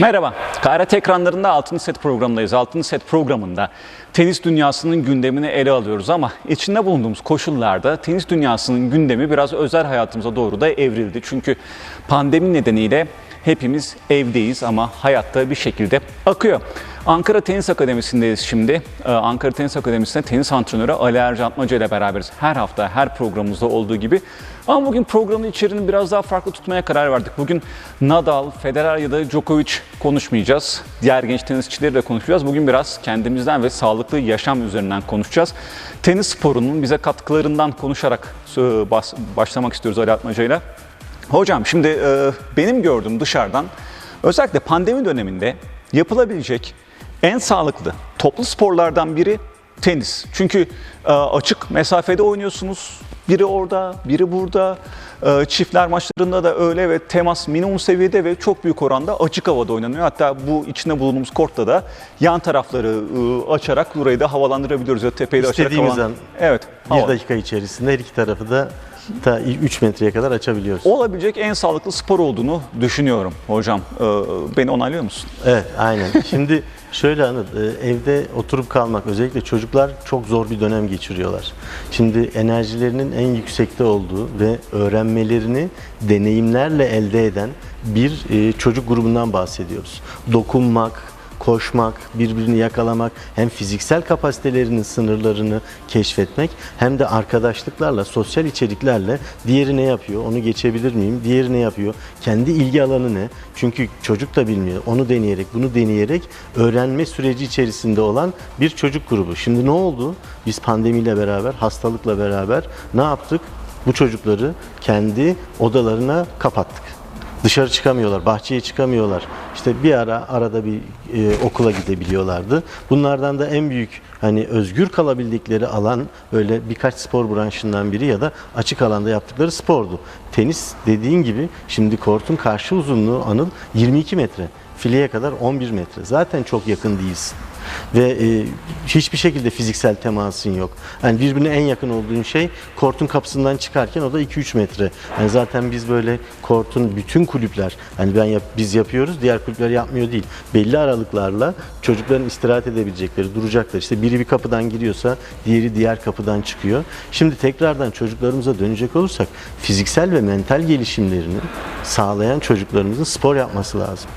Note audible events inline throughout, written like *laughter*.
Merhaba, KRT ekranlarında Altın Set programındayız. Altın Set programında tenis dünyasının gündemini ele alıyoruz ama içinde bulunduğumuz koşullarda tenis dünyasının gündemi biraz özel hayatımıza doğru da evrildi. Çünkü pandemi nedeniyle hepimiz evdeyiz ama hayatta bir şekilde akıyor. Ankara Tenis Akademisi'ndeyiz şimdi. Ee, Ankara Tenis Akademisi'nde tenis antrenörü Ali Ercan Atmaca ile beraberiz. Her hafta, her programımızda olduğu gibi. Ama bugün programın içeriğini biraz daha farklı tutmaya karar verdik. Bugün Nadal, Federer ya da Djokovic konuşmayacağız. Diğer genç tenisçileri de konuşacağız. Bugün biraz kendimizden ve sağlıklı yaşam üzerinden konuşacağız. Tenis sporunun bize katkılarından konuşarak e, başlamak istiyoruz Ali Atmaca ile. Hocam şimdi e, benim gördüğüm dışarıdan özellikle pandemi döneminde yapılabilecek en sağlıklı toplu sporlardan biri tenis. Çünkü e, açık mesafede oynuyorsunuz. Biri orada, biri burada. E, çiftler maçlarında da öyle ve temas minimum seviyede ve çok büyük oranda açık havada oynanıyor. Hatta bu içinde bulunduğumuz kortta da yan tarafları e, açarak burayı da havalandırabiliyoruz. Ya tepeyi de açarak İstediğimiz havalan- an Evet. Bir hava- dakika içerisinde her iki tarafı da ta 3 metreye kadar açabiliyoruz. olabilecek en sağlıklı spor olduğunu düşünüyorum hocam. Ee, beni onaylıyor musun? Evet, aynen. Şimdi şöyle Anıl, e, evde oturup kalmak, özellikle çocuklar çok zor bir dönem geçiriyorlar. Şimdi enerjilerinin en yüksekte olduğu ve öğrenmelerini deneyimlerle elde eden bir e, çocuk grubundan bahsediyoruz. Dokunmak, koşmak, birbirini yakalamak, hem fiziksel kapasitelerinin sınırlarını keşfetmek hem de arkadaşlıklarla, sosyal içeriklerle diğeri ne yapıyor, onu geçebilir miyim, diğeri ne yapıyor, kendi ilgi alanı ne? Çünkü çocuk da bilmiyor. Onu deneyerek, bunu deneyerek öğrenme süreci içerisinde olan bir çocuk grubu. Şimdi ne oldu? Biz pandemiyle beraber, hastalıkla beraber ne yaptık? Bu çocukları kendi odalarına kapattık. Dışarı çıkamıyorlar, bahçeye çıkamıyorlar. İşte bir ara arada bir e, okula gidebiliyorlardı. Bunlardan da en büyük hani özgür kalabildikleri alan öyle birkaç spor branşından biri ya da açık alanda yaptıkları spordu. Tenis dediğin gibi şimdi kortun karşı uzunluğu anıl 22 metre. Fileye kadar 11 metre. Zaten çok yakın değilsin. Ve e, hiçbir şekilde fiziksel temasın yok. Yani birbirine en yakın olduğun şey kortun kapısından çıkarken o da 2-3 metre. Yani zaten biz böyle kortun bütün kulüpler, hani ben yap, biz yapıyoruz, diğer kulüpler yapmıyor değil. Belli aralıklarla çocukların istirahat edebilecekleri, duracaklar. İşte biri bir kapıdan giriyorsa diğeri diğer kapıdan çıkıyor. Şimdi tekrardan çocuklarımıza dönecek olursak fiziksel ve mental gelişimlerini sağlayan çocuklarımızın spor yapması lazım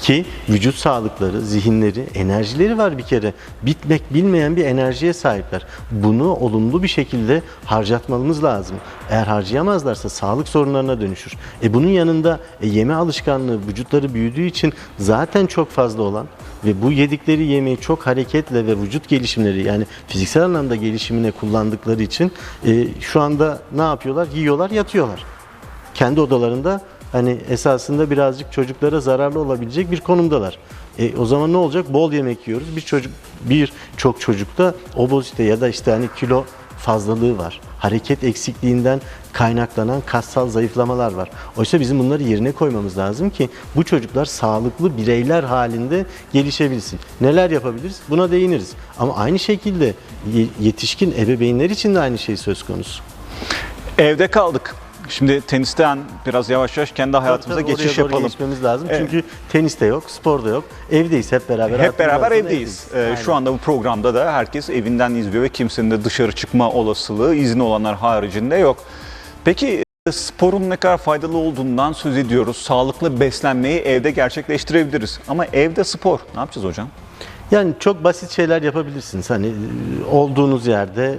ki vücut sağlıkları, zihinleri, enerjileri var bir kere. Bitmek bilmeyen bir enerjiye sahipler. Bunu olumlu bir şekilde harcatmamız lazım. Eğer harcayamazlarsa sağlık sorunlarına dönüşür. E bunun yanında e, yeme alışkanlığı vücutları büyüdüğü için zaten çok fazla olan ve bu yedikleri yemeği çok hareketle ve vücut gelişimleri yani fiziksel anlamda gelişimine kullandıkları için e, şu anda ne yapıyorlar? Yiyorlar, yatıyorlar kendi odalarında hani esasında birazcık çocuklara zararlı olabilecek bir konumdalar. E, o zaman ne olacak? Bol yemek yiyoruz. Bir çocuk bir çok çocukta obezite ya da işte hani kilo fazlalığı var. Hareket eksikliğinden kaynaklanan kassal zayıflamalar var. Oysa bizim bunları yerine koymamız lazım ki bu çocuklar sağlıklı bireyler halinde gelişebilsin. Neler yapabiliriz? Buna değiniriz. Ama aynı şekilde ye- yetişkin ebeveynler için de aynı şey söz konusu. Evde kaldık. Şimdi tenisten biraz yavaş yavaş kendi hayatımıza Tabii, geçiş oraya doğru yapalım. geçmemiz lazım. Evet. Çünkü tenis de yok, spor da yok. Evdeyiz hep beraber. Hep beraber arasında evdeyiz. Ee, şu anda bu programda da herkes evinden izliyor ve kimsenin de dışarı çıkma olasılığı izni olanlar haricinde yok. Peki e, sporun ne kadar faydalı olduğundan söz ediyoruz. Sağlıklı beslenmeyi evde gerçekleştirebiliriz. Ama evde spor ne yapacağız hocam? Yani çok basit şeyler yapabilirsiniz. Hani e, olduğunuz yerde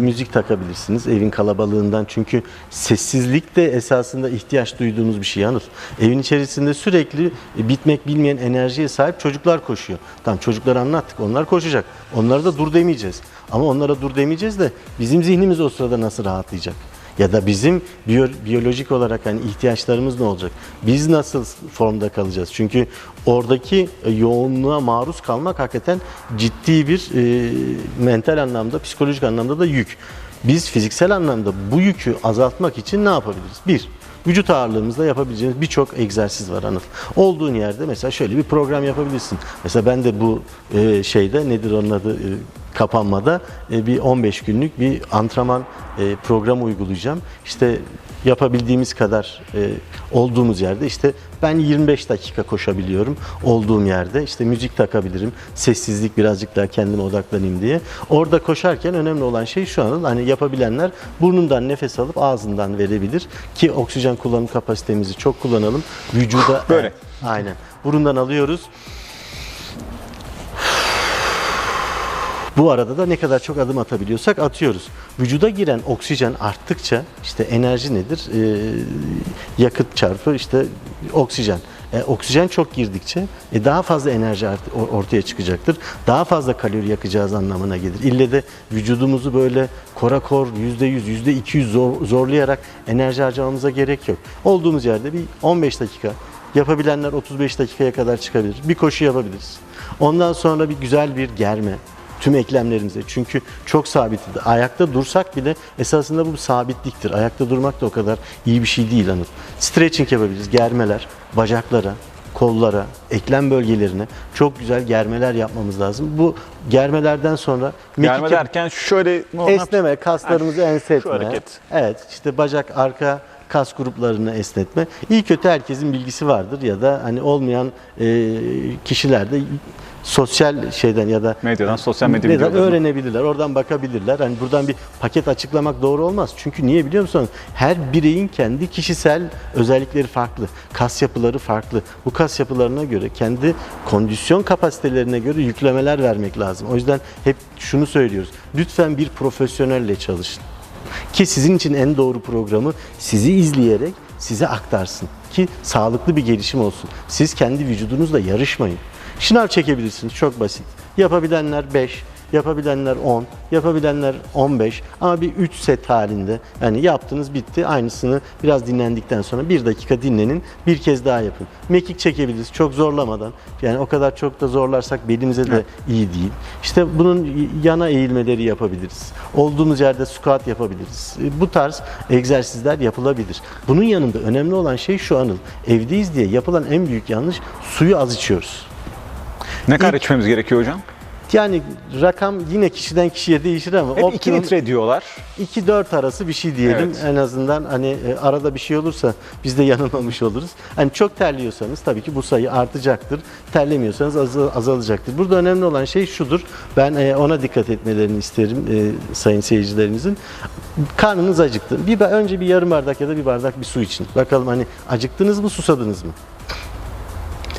müzik takabilirsiniz evin kalabalığından. Çünkü sessizlik de esasında ihtiyaç duyduğunuz bir şey Anıl. Evin içerisinde sürekli e, bitmek bilmeyen enerjiye sahip çocuklar koşuyor. Tamam çocukları anlattık. Onlar koşacak. Onlara da dur demeyeceğiz. Ama onlara dur demeyeceğiz de bizim zihnimiz o sırada nasıl rahatlayacak? Ya da bizim biyo- biyolojik olarak hani ihtiyaçlarımız ne olacak? Biz nasıl formda kalacağız? Çünkü oradaki e, yoğunluğa maruz kalmak hakikaten ciddi bir e, mental anlamda, psikolojik anlamda da yük. Biz fiziksel anlamda bu yükü azaltmak için ne yapabiliriz? Bir, vücut ağırlığımızda yapabileceğimiz birçok egzersiz var Anıl. Olduğun yerde mesela şöyle bir program yapabilirsin. Mesela ben de bu e, şeyde nedir onun adı? E, kapanmada e, bir 15 günlük bir antrenman e, programı uygulayacağım. İşte yapabildiğimiz kadar e, olduğumuz yerde işte ben 25 dakika koşabiliyorum olduğum yerde. İşte müzik takabilirim. Sessizlik birazcık daha kendime odaklanayım diye. Orada koşarken önemli olan şey şu an hani yapabilenler burnundan nefes alıp ağzından verebilir ki oksijen kullanım kapasitemizi çok kullanalım. Vücuda Böyle. Aynen. Burundan alıyoruz. Bu arada da ne kadar çok adım atabiliyorsak atıyoruz. Vücuda giren oksijen arttıkça işte enerji nedir? Ee, yakıt çarpı işte oksijen. E, oksijen çok girdikçe e, daha fazla enerji ortaya çıkacaktır. Daha fazla kalori yakacağız anlamına gelir. İlle de vücudumuzu böyle korakor %100, %200 zor, zorlayarak enerji harcamamıza gerek yok. Olduğumuz yerde bir 15 dakika yapabilenler 35 dakikaya kadar çıkabilir. Bir koşu yapabiliriz. Ondan sonra bir güzel bir germe tüm eklemlerimize. Çünkü çok sabit. Ayakta dursak bile esasında bu sabitliktir. Ayakta durmak da o kadar iyi bir şey değil Anıl. Stretching yapabiliriz. Germeler, bacaklara, kollara, eklem bölgelerine çok güzel germeler yapmamız lazım. Bu germelerden sonra Germe derken şöyle normal- esneme, kaslarımızı şu etme. hareket. Evet, işte bacak arka kas gruplarını esnetme. İyi kötü herkesin bilgisi vardır ya da hani olmayan e, kişiler de sosyal şeyden ya da Medyadan, sosyal medya videolarından. öğrenebilirler, oradan bakabilirler. Hani buradan bir paket açıklamak doğru olmaz. Çünkü niye biliyor musunuz? Her bireyin kendi kişisel özellikleri farklı. Kas yapıları farklı. Bu kas yapılarına göre kendi kondisyon kapasitelerine göre yüklemeler vermek lazım. O yüzden hep şunu söylüyoruz. Lütfen bir profesyonelle çalışın. Ki sizin için en doğru programı sizi izleyerek size aktarsın. Ki sağlıklı bir gelişim olsun. Siz kendi vücudunuzla yarışmayın. Şınav çekebilirsiniz çok basit. Yapabilenler 5, yapabilenler 10, yapabilenler 15 ama bir 3 set halinde yani yaptınız bitti aynısını biraz dinlendikten sonra bir dakika dinlenin bir kez daha yapın. Mekik çekebiliriz çok zorlamadan yani o kadar çok da zorlarsak belimize de iyi değil. İşte bunun yana eğilmeleri yapabiliriz. Olduğumuz yerde squat yapabiliriz. E, Bu tarz egzersizler yapılabilir. Bunun yanında önemli olan şey şu Anıl. Evdeyiz diye yapılan en büyük yanlış suyu az içiyoruz. Ne kadar içmemiz gerekiyor hocam? Yani rakam yine kişiden kişiye değişir ama Hep 2 litre diyorlar. 2-4 arası bir şey diyelim. Evet. En azından hani e, arada bir şey olursa biz de yanılmamış oluruz. Hani çok terliyorsanız tabii ki bu sayı artacaktır. Terlemiyorsanız azal- azalacaktır. Burada önemli olan şey şudur. Ben e, ona dikkat etmelerini isterim e, sayın seyircilerimizin. Karnınız acıktı. Bir önce bir yarım bardak ya da bir bardak bir su için. Bakalım hani acıktınız mı, susadınız mı?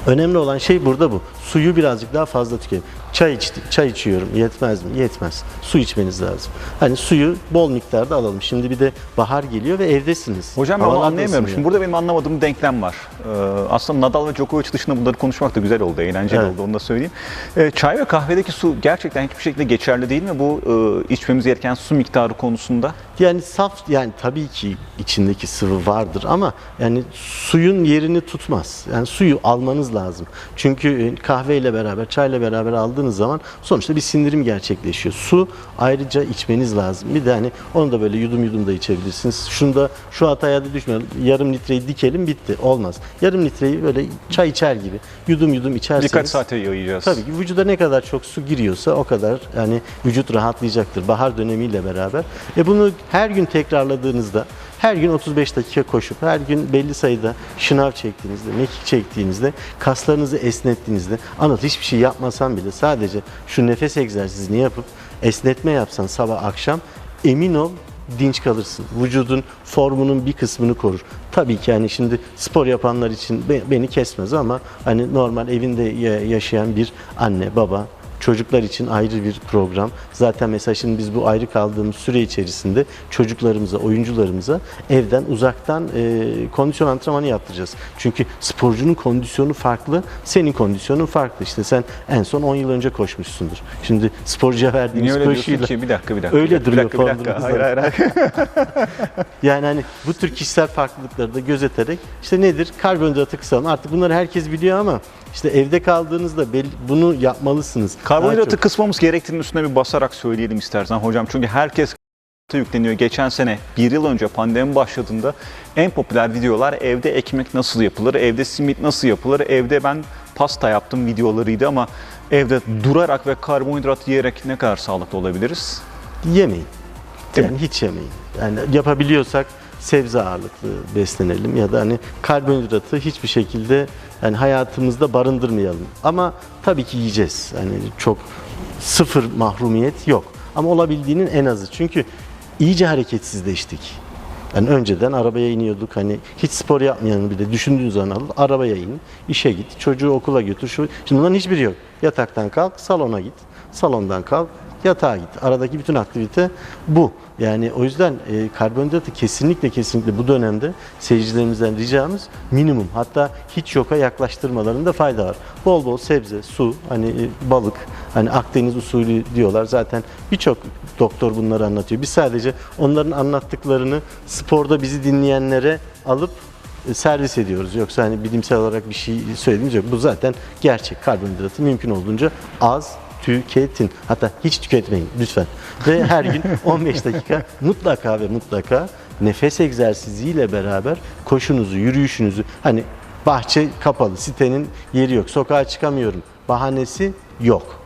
Önemli olan şey burada bu. Suyu birazcık daha fazla tüketin. Çay içti, çay içiyorum. Yetmez mi? Yetmez. Su içmeniz lazım. Hani suyu bol miktarda alalım. Şimdi bir de bahar geliyor ve evdesiniz. Hocam ben Havalar anlayamıyorum. ısınıyor. Şimdi burada benim anlamadığım denklem var. Ee, aslında Nadal ve Djokovic dışında bunları konuşmak da güzel oldu, eğlenceli Evet. oldu onu da söyleyeyim. Ee, çay ve kahvedeki su gerçekten hiçbir şekilde geçerli değil mi bu e, içmemiz gereken su miktarı konusunda? Yani saf yani tabii ki içindeki sıvı vardır ama yani suyun yerini tutmaz. Yani suyu almanız lazım. Çünkü e, kahveyle beraber, çayla beraber aldığınız zaman sonuçta bir sindirim gerçekleşiyor. Su ayrıca içmeniz lazım. Bir de hani onu da böyle yudum yudum da içebilirsiniz. Şunu da şu hataya da düşmeyelim. Yarım litreyi dikelim bitti. Olmaz. Yarım litreyi böyle çay içer gibi yudum yudum içerseniz. Birkaç saate yayacağız. Tabii ki vücuda ne kadar çok su giriyorsa o kadar yani vücut rahatlayacaktır bahar dönemiyle beraber. E bunu her gün tekrarladığınızda her gün 35 dakika koşup her gün belli sayıda şınav çektiğinizde, mekik çektiğinizde, kaslarınızı esnettiğinizde Anıl hiçbir şey yapmasan bile sadece şu nefes egzersizini yapıp esnetme yapsan sabah akşam emin ol dinç kalırsın. Vücudun formunun bir kısmını korur. Tabii ki yani şimdi spor yapanlar için be- beni kesmez ama hani normal evinde ya- yaşayan bir anne, baba, çocuklar için ayrı bir program. Zaten mesela şimdi biz bu ayrı kaldığımız süre içerisinde çocuklarımıza, oyuncularımıza evden uzaktan e, kondisyon antrenmanı yaptıracağız. Çünkü sporcunun kondisyonu farklı, senin kondisyonun farklı. İşte sen en son 10 yıl önce koşmuşsundur. Şimdi sporcuya verdiğimiz Niye öyle koşuyla ki? Bir dakika, bir dakika. Öyle bir dakika, duruyor bir dakika, bir dakika. hayır, hayır. *laughs* yani hani bu tür kişisel farklılıkları da gözeterek işte nedir? Karbonhidratı kısalım. Artık bunları herkes biliyor ama işte evde kaldığınızda bunu yapmalısınız. Karbonhidratı çok. kısmamız gerektiğinin üstüne bir basarak söyleyelim istersen hocam. Çünkü herkes *laughs* yükleniyor. Geçen sene bir yıl önce pandemi başladığında en popüler videolar evde ekmek nasıl yapılır, evde simit nasıl yapılır, evde ben pasta yaptım videolarıydı ama evde durarak ve karbonhidrat yiyerek ne kadar sağlıklı olabiliriz? Yemeyin. Değil Yani hiç yemeyin. Yani yapabiliyorsak sebze ağırlıklı beslenelim ya da hani karbonhidratı hiçbir şekilde yani hayatımızda barındırmayalım. Ama tabii ki yiyeceğiz. Yani çok sıfır mahrumiyet yok. Ama olabildiğinin en azı. Çünkü iyice hareketsizleştik. Yani önceden arabaya iniyorduk hani hiç spor yapmayanı bile düşündüğün zaman al, arabaya in, işe git, çocuğu okula götür. Şu, şimdi bunların hiçbiri yok. Yataktan kalk, salona git. Salondan kalk, yatağa git. Aradaki bütün aktivite bu. Yani o yüzden e, karbonhidratı kesinlikle kesinlikle bu dönemde seyircilerimizden ricamız minimum. Hatta hiç yoka yaklaştırmalarında fayda var. Bol bol sebze, su, hani e, balık, hani Akdeniz usulü diyorlar. Zaten birçok doktor bunları anlatıyor. Biz sadece onların anlattıklarını sporda bizi dinleyenlere alıp e, servis ediyoruz. Yoksa hani bilimsel olarak bir şey söylediğimiz yok. Bu zaten gerçek. Karbonhidratı mümkün olduğunca az tüketin. Hatta hiç tüketmeyin lütfen. Ve her gün *laughs* 15 dakika mutlaka ve mutlaka nefes egzersiziyle beraber koşunuzu, yürüyüşünüzü hani bahçe kapalı, sitenin yeri yok, sokağa çıkamıyorum. Bahanesi yok.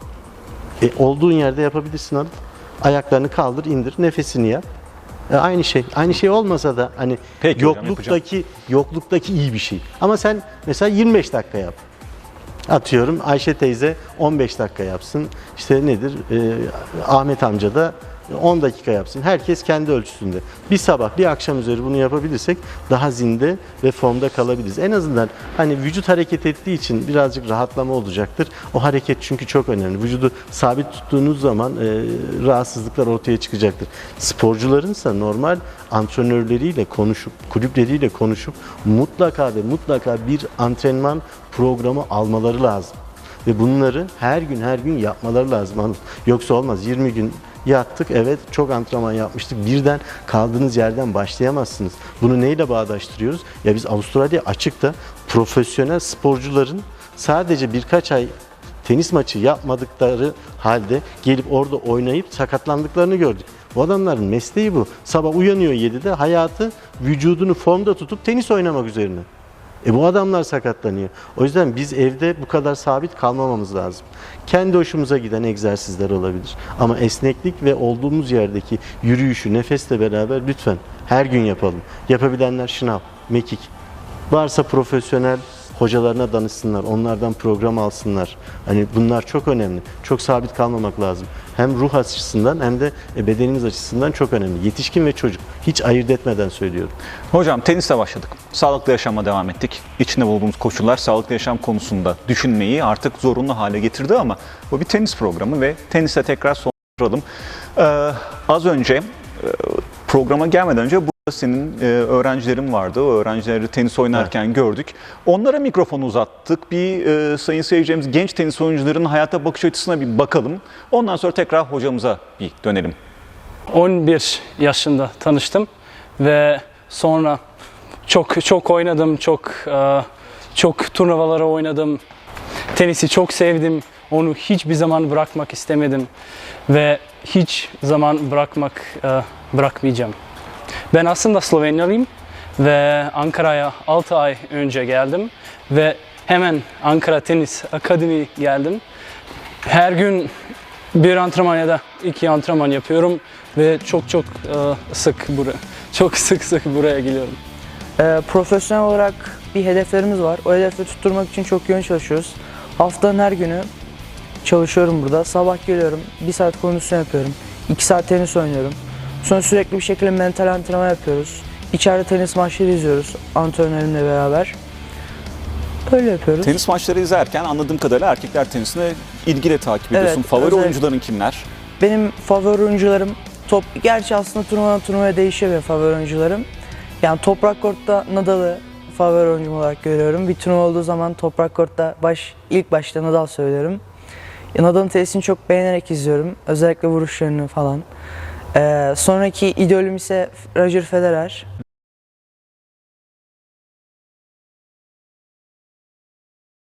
E, olduğun yerde yapabilirsin alıp ayaklarını kaldır, indir, nefesini yap. E, aynı şey. Aynı şey olmasa da hani Peki hocam, yokluktaki yokluktaki iyi bir şey. Ama sen mesela 25 dakika yap. Atıyorum Ayşe teyze 15 dakika yapsın. İşte nedir? Ee, Ahmet amca da 10 dakika yapsın. Herkes kendi ölçüsünde. Bir sabah, bir akşam üzeri bunu yapabilirsek daha zinde ve formda kalabiliriz. En azından hani vücut hareket ettiği için birazcık rahatlama olacaktır. O hareket çünkü çok önemli. Vücudu sabit tuttuğunuz zaman e, rahatsızlıklar ortaya çıkacaktır. Sporcularınsa normal antrenörleriyle konuşup, kulüpleriyle konuşup mutlaka ve mutlaka bir antrenman programı almaları lazım. Ve bunları her gün her gün yapmaları lazım. Yoksa olmaz. 20 gün yattık evet çok antrenman yapmıştık. Birden kaldığınız yerden başlayamazsınız. Bunu neyle bağdaştırıyoruz? Ya biz Avustralya açıkta profesyonel sporcuların sadece birkaç ay tenis maçı yapmadıkları halde gelip orada oynayıp sakatlandıklarını gördük. Bu adamların mesleği bu. Sabah uyanıyor 7'de hayatı vücudunu formda tutup tenis oynamak üzerine. E bu adamlar sakatlanıyor. O yüzden biz evde bu kadar sabit kalmamamız lazım. Kendi hoşumuza giden egzersizler olabilir. Ama esneklik ve olduğumuz yerdeki yürüyüşü nefesle beraber lütfen her gün yapalım. Yapabilenler şınav, mekik. Varsa profesyonel hocalarına danışsınlar, onlardan program alsınlar. Hani bunlar çok önemli. Çok sabit kalmamak lazım. Hem ruh açısından hem de e, bedenimiz açısından çok önemli. Yetişkin ve çocuk. Hiç ayırt etmeden söylüyorum. Hocam teniste başladık. Sağlıklı yaşama devam ettik. İçinde bulunduğumuz koşullar sağlıklı yaşam konusunda düşünmeyi artık zorunlu hale getirdi ama bu bir tenis programı ve tenise tekrar soralım. Ee, az önce e, programa gelmeden önce burada senin e, öğrencilerin vardı. O öğrencileri tenis oynarken gördük. Onlara mikrofonu uzattık. Bir e, sayın seyircilerimiz genç tenis oyuncularının hayata bakış açısına bir bakalım. Ondan sonra tekrar hocamıza bir dönelim. 11 yaşında tanıştım ve sonra çok çok oynadım, çok e, çok turnuvalara oynadım. Tenisi çok sevdim. Onu hiçbir zaman bırakmak istemedim ve hiç zaman bırakmak e, bırakmayacağım. Ben aslında Slovenyalıyım ve Ankara'ya 6 ay önce geldim ve hemen Ankara Tenis Akademi geldim. Her gün bir antrenman ya da iki antrenman yapıyorum ve çok çok e, sık buraya çok *laughs* sık sık buraya geliyorum. Ee, profesyonel olarak bir hedeflerimiz var. O hedefleri tutturmak için çok yoğun çalışıyoruz. Haftanın her günü çalışıyorum burada. Sabah geliyorum, bir saat kondisyon yapıyorum. iki saat tenis oynuyorum. Sonra sürekli bir şekilde mental antrenman yapıyoruz. İçeride tenis maçları izliyoruz antrenörümle beraber. Öyle yapıyoruz. Tenis maçları izlerken anladığım kadarıyla erkekler tenisine ilgiyle takip ediyorsun. Evet, Favori özellikle- oyuncuların kimler? Benim favori oyuncularım top gerçi aslında turnuvadan turnuvaya değişiyor benim favori oyuncularım. Yani toprak kortta Nadal'ı favori oyuncum olarak görüyorum. Bir turnuva olduğu zaman toprak kortta baş ilk başta Nadal söylüyorum. Nadal'ın tenisini çok beğenerek izliyorum. Özellikle vuruşlarını falan. Ee, sonraki idolüm ise Roger Federer.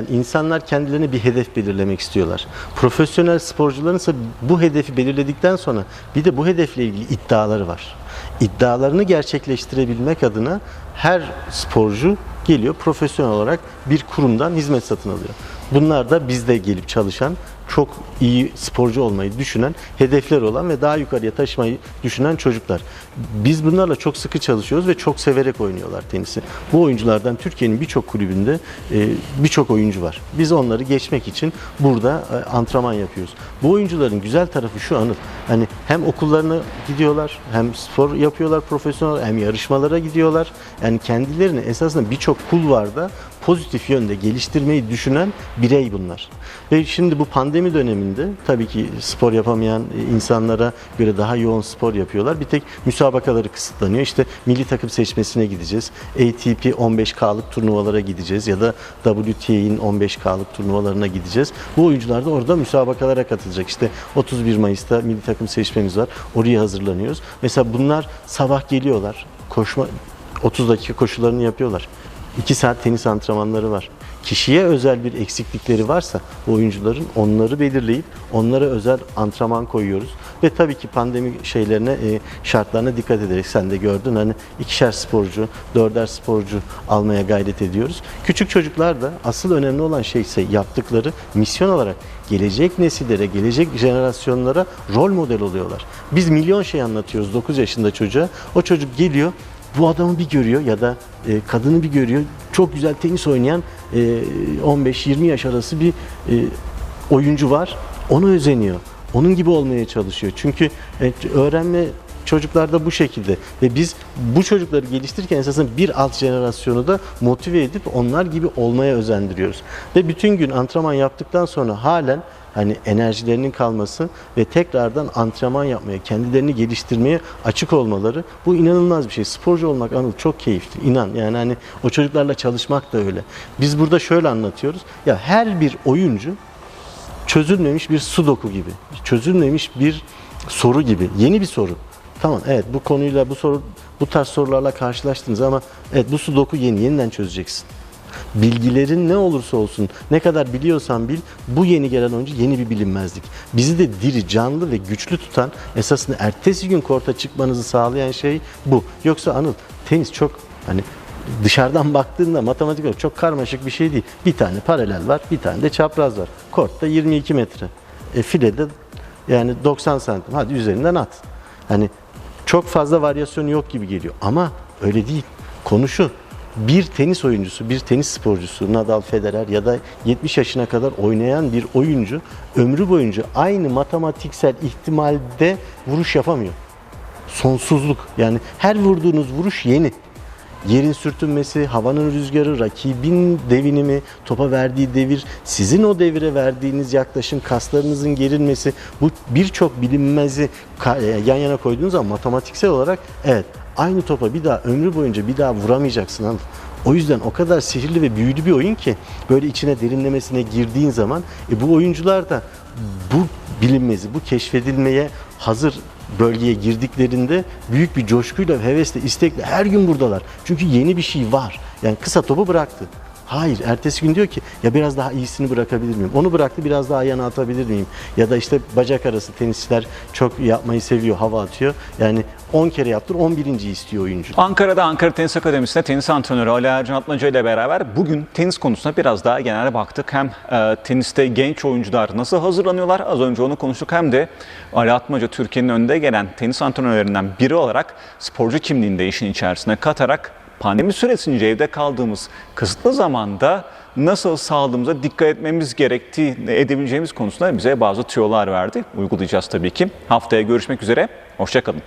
İnsanlar kendilerine bir hedef belirlemek istiyorlar. Profesyonel sporcuların ise bu hedefi belirledikten sonra bir de bu hedefle ilgili iddiaları var. İddialarını gerçekleştirebilmek adına her sporcu geliyor profesyonel olarak bir kurumdan hizmet satın alıyor. Bunlar da bizde gelip çalışan çok iyi sporcu olmayı düşünen, hedefleri olan ve daha yukarıya taşımayı düşünen çocuklar. Biz bunlarla çok sıkı çalışıyoruz ve çok severek oynuyorlar tenisi. Bu oyunculardan Türkiye'nin birçok kulübünde e, birçok oyuncu var. Biz onları geçmek için burada e, antrenman yapıyoruz. Bu oyuncuların güzel tarafı şu Anıl. Hani hem okullarına gidiyorlar, hem spor yapıyorlar profesyonel, hem yarışmalara gidiyorlar. Yani kendilerini esasında birçok kulvarda pozitif yönde geliştirmeyi düşünen birey bunlar. Ve şimdi bu pandemi döneminde tabii ki spor yapamayan insanlara göre daha yoğun spor yapıyorlar. Bir tek müsabakaları kısıtlanıyor. İşte milli takım seçmesine gideceğiz. ATP 15K'lık turnuvalara gideceğiz ya da WTA'nin 15K'lık turnuvalarına gideceğiz. Bu oyuncular da orada müsabakalara katılacak. İşte 31 Mayıs'ta milli takım seçmemiz var. Oraya hazırlanıyoruz. Mesela bunlar sabah geliyorlar. Koşma 30 dakika koşularını yapıyorlar. 2 saat tenis antrenmanları var. Kişiye özel bir eksiklikleri varsa oyuncuların onları belirleyip onlara özel antrenman koyuyoruz. Ve tabii ki pandemi şeylerine, e, şartlarına dikkat ederek sen de gördün hani ikişer sporcu, dörder sporcu almaya gayret ediyoruz. Küçük çocuklar da asıl önemli olan şey ise yaptıkları misyon olarak gelecek nesillere, gelecek jenerasyonlara rol model oluyorlar. Biz milyon şey anlatıyoruz 9 yaşında çocuğa. O çocuk geliyor bu adamı bir görüyor ya da e, kadını bir görüyor. Çok güzel tenis oynayan e, 15-20 yaş arası bir e, oyuncu var. Ona özeniyor. Onun gibi olmaya çalışıyor. Çünkü e, öğrenme çocuklarda bu şekilde ve biz bu çocukları geliştirirken esasında bir alt jenerasyonu da motive edip onlar gibi olmaya özendiriyoruz. Ve bütün gün antrenman yaptıktan sonra halen hani enerjilerinin kalması ve tekrardan antrenman yapmaya, kendilerini geliştirmeye açık olmaları bu inanılmaz bir şey. Sporcu olmak Anıl çok keyifli. inan yani hani o çocuklarla çalışmak da öyle. Biz burada şöyle anlatıyoruz. Ya her bir oyuncu çözülmemiş bir sudoku gibi. Çözülmemiş bir soru gibi. Yeni bir soru. Tamam evet bu konuyla bu soru bu tarz sorularla karşılaştınız ama evet bu sudoku yeni yeniden çözeceksin. Bilgilerin ne olursa olsun, ne kadar biliyorsan bil, bu yeni gelen oyuncu yeni bir bilinmezlik. Bizi de diri, canlı ve güçlü tutan, esasında ertesi gün korta çıkmanızı sağlayan şey bu. Yoksa Anıl, tenis çok hani dışarıdan *laughs* baktığında matematik olarak çok karmaşık bir şey değil. Bir tane paralel var, bir tane de çapraz var. Kortta 22 metre. E, filede yani 90 santim. Hadi üzerinden at. Hani çok fazla varyasyon yok gibi geliyor. Ama öyle değil. Konu şu. Bir tenis oyuncusu, bir tenis sporcusu, Nadal, Federer ya da 70 yaşına kadar oynayan bir oyuncu ömrü boyunca aynı matematiksel ihtimalde vuruş yapamıyor. Sonsuzluk. Yani her vurduğunuz vuruş yeni. Yerin sürtünmesi, havanın rüzgarı, rakibin devinimi, topa verdiği devir, sizin o devire verdiğiniz yaklaşım, kaslarınızın gerilmesi, bu birçok bilinmezi e, yan yana koyduğunuz zaman matematiksel olarak evet aynı topa bir daha ömrü boyunca bir daha vuramayacaksın. Anladın? O yüzden o kadar sihirli ve büyülü bir oyun ki böyle içine derinlemesine girdiğin zaman e, bu oyuncular da bu bilinmezi, bu keşfedilmeye hazır bölgeye girdiklerinde büyük bir coşkuyla, hevesle, istekle her gün buradalar. Çünkü yeni bir şey var. Yani kısa topu bıraktı. Hayır, ertesi gün diyor ki ya biraz daha iyisini bırakabilir miyim? Onu bıraktı biraz daha yana atabilir miyim? Ya da işte bacak arası tenisçiler çok yapmayı seviyor, hava atıyor. Yani 10 kere yaptır 11. istiyor oyuncu. Ankara'da Ankara Tenis Akademisi'nde tenis antrenörü Ali Ercan Atmaca ile beraber bugün tenis konusuna biraz daha genel baktık. Hem e, teniste genç oyuncular nasıl hazırlanıyorlar az önce onu konuştuk hem de Ali Atmaca Türkiye'nin önde gelen tenis antrenörlerinden biri olarak sporcu kimliğini de işin içerisine katarak pandemi süresince evde kaldığımız kısıtlı zamanda nasıl sağlığımıza dikkat etmemiz gerektiği edebileceğimiz konusunda bize bazı tüyolar verdi. Uygulayacağız tabii ki. Haftaya görüşmek üzere. Hoşçakalın.